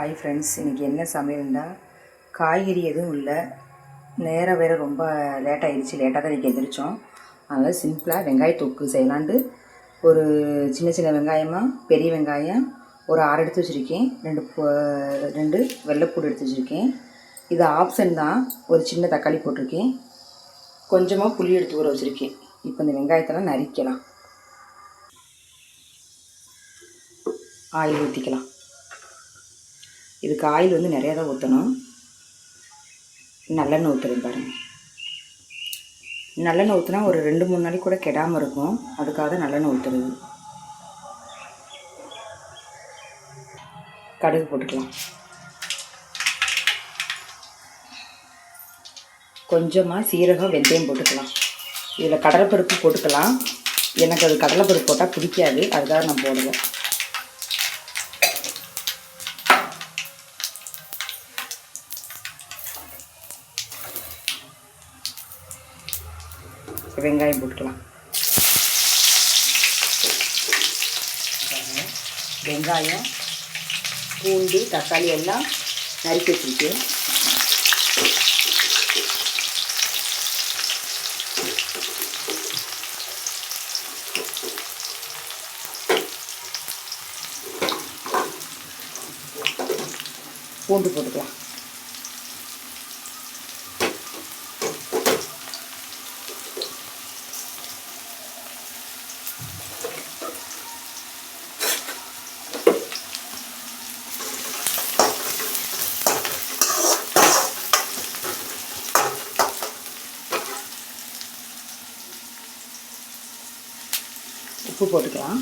Hi friends இன்றைக்கி என்ன சமையல்னா காய்கறி எதுவும் இல்லை. நேரம் வேறு ரொம்ப லேட் ஆயிடுச்சு லேட்டாக தான் இன்றைக்கி எந்திரிச்சோம். அதனால் சிம்பிளாக வெங்காய தொக்கு செய்யலான்ட்டு ஒரு சின்ன சின்ன வெங்காயமாக பெரிய வெங்காயம் ஒரு ஆறு எடுத்து வச்சுருக்கேன். ரெண்டு ரெண்டு வெள்ளைப்பூடு எடுத்து வச்சுருக்கேன். இது ஆப்ஷன் தான் ஒரு சின்ன தக்காளி போட்டிருக்கேன். கொஞ்சமாக புளி எடுத்து ஊற வச்சுருக்கேன். இப்போ இந்த வெங்காயத்தெல்லாம் நறுக்கலாம் ஆயில் ஊற்றிக்கலாம் இதுக்கு ஆயில் வந்து நிறையா தான் ஊற்றணும் நல்லெண்ணெய் ஊற்றுறேன் பாருங்கள் நல்லெண்ணெய் ஊற்றினா ஒரு ரெண்டு மூணு நாளைக்கு கூட கெடாமல் இருக்கும். அதுக்காக நல்லெண்ணெய் ஊற்றுறது கடுகு போட்டுக்கலாம். கொஞ்சமாக சீரகம் வெந்தயம் போட்டுக்கலாம். இதில் கடலைப்பருப்பு போட்டுக்கலாம். எனக்கு அது கடலைப்பருப்பு போட்டால் பிடிக்காது. அதுக்காக நான் போடுவேன் வெங்காயம் போட்டுக்கலாம். வெங்காயம் பூண்டு தக்காளி எல்லாம் நறுக்கி வச்சுருக்கேன் பூண்டு போட்டுக்கலாம். உப்பு போட்டுக்கலாம்.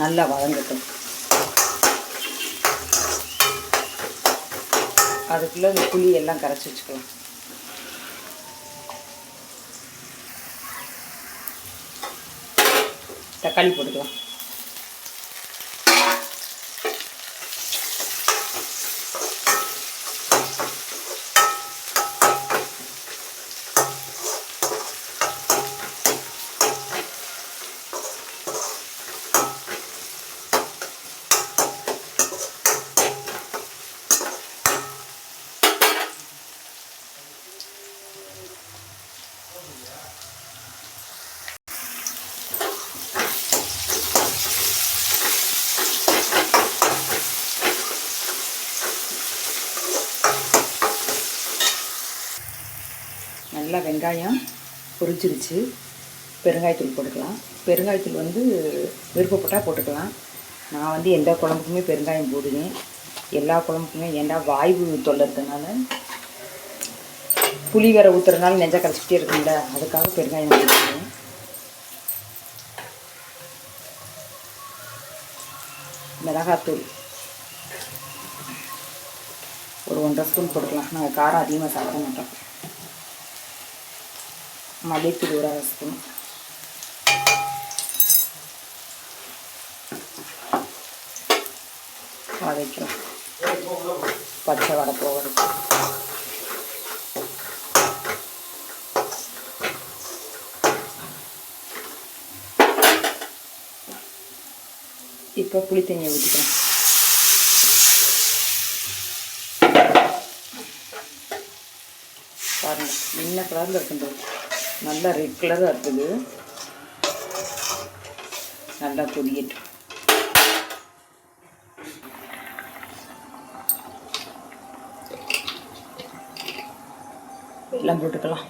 நல்லா வதங்கட்டும். அதுக்குள்ளே இந்த புளி எல்லாம் கரைச்சி வச்சுக்கலாம். தக்காளி போட்டுக்கலாம். நல்லா வெங்காயம் பொரிச்சிருச்சு பெருங்காயத்தூள் போட்டுக்கலாம். பெருங்காயத்தூள் வந்து விருப்பப்பட்டால் போட்டுக்கலாம். நான் வந்து எந்த குழம்புக்குமே பெருங்காயம் போடுவேன். எல்லா குழம்புக்குமே ஏன்டா வாய்வு தொல்லை புளி வேற ஊற்றுறதுனால நெஞ்சா கரைச்சிக்கிட்டே இருக்கும்ல அதுக்காக பெருங்காயம் போட்டுக்குவேன் மிளகாத்தூள். ஒரு ஒன்றரை ஸ்பூன் போட்டுக்கலாம். நாங்கள் காரம் அதிகமாக சாப்பிட மாட்டோம். மல்லித்தூள் ஒரு அரை ஸ்பூன். வதக்கலாம் பச்சை வடை போகிறது இப்போ புளி தண்ணியை ஊற்றிக்கலாம் பாருங்கள் என்ன கலரில் இருக்குன்றது நல்லா ரெட் கலராக இருக்குது. நல்லா கொதியட்டும் எல்லாம் போட்டுக்கலாம்.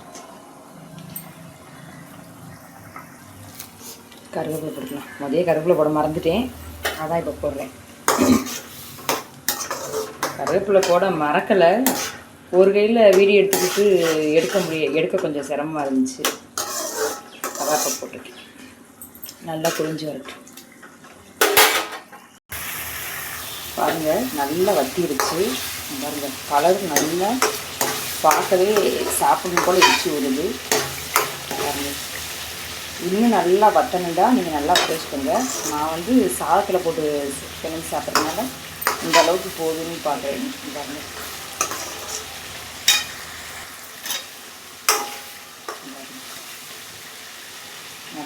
கருவேப்பிலை போட்டுக்கலாம். முதலே கருவேப்பிலை போட மறந்துட்டேன். அதான் இப்போ போடுறேன். கருவேப்பிலை போட மறக்கலை. ஒரு கையில் வீடியோ எடுத்துக்கிட்டு எடுக்க முடிய எடுக்க கொஞ்சம் சிரமமாக இருந்துச்சு. அதான் போட்டுருக்கேன். நல்லா புரிஞ்சு வரட்டும். பாருங்கள் நல்லா வத்திருச்சு. பாருங்கள் கலர் நல்லா பார்க்கவே சாப்பிடணும் போல் இடிச்சு வருது பாருங்கள் இன்னும் நல்லா வத்தணுண்டா நீங்கள் நல்லா பேசிக்கோங்க நான் வந்து சாதத்தில் போட்டு கிளம்பி சாப்பிட்றதுனால இந்த அளவுக்கு போதும்னு பார்க்குறேன் பாருங்க.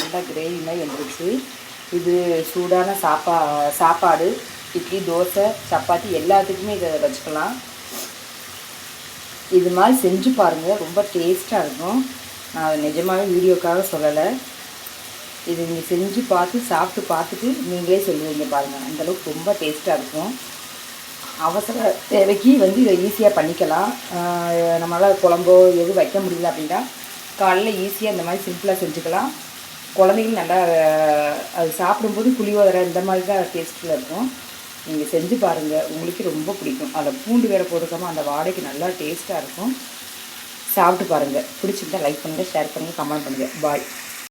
நல்லா கிரேவி மாதிரி வந்துருச்சு. இது சூடான சாப்பா சாப்பாடு இட்லி தோசை சப்பாத்தி எல்லாத்துக்குமே இதை வச்சுக்கலாம். இது மாதிரி செஞ்சு பாருங்கள் ரொம்ப டேஸ்ட்டாக இருக்கும். நான் அதை நிஜமாகவே வீடியோக்காக சொல்லலை. இது நீங்கள் செஞ்சு பார்த்து சாப்பிட்டு பார்த்துட்டு நீங்களே சொல்லுவீங்க பாருங்கள் அந்தளவுக்கு ரொம்ப டேஸ்ட்டாக இருக்கும். அவசர தேவைக்கு வந்து இதை ஈஸியாக பண்ணிக்கலாம். நம்மளால் குழம்போ எதுவும் வைக்க முடியல அப்படின்னா காலையில் ஈஸியாக இந்த மாதிரி சிம்பிளாக செஞ்சுக்கலாம். குழந்தைகள் நல்லா அது சாப்பிடும்போது புளியோதரை இந்த மாதிரி தான் டேஸ்ட்டில் இருக்கும். நீங்கள் செஞ்சு பாருங்கள் உங்களுக்கு ரொம்ப பிடிக்கும். அதில் பூண்டு வேறு போட்டுக்காமல் அந்த வாடைக்கு நல்லா டேஸ்ட்டாக இருக்கும். சாப்பிட்டு பாருங்கள் பிடிச்சிருந்தால் லைக் பண்ணுங்கள் ஷேர் பண்ணுங்கள் கமெண்ட் பண்ணுங்கள் பாய்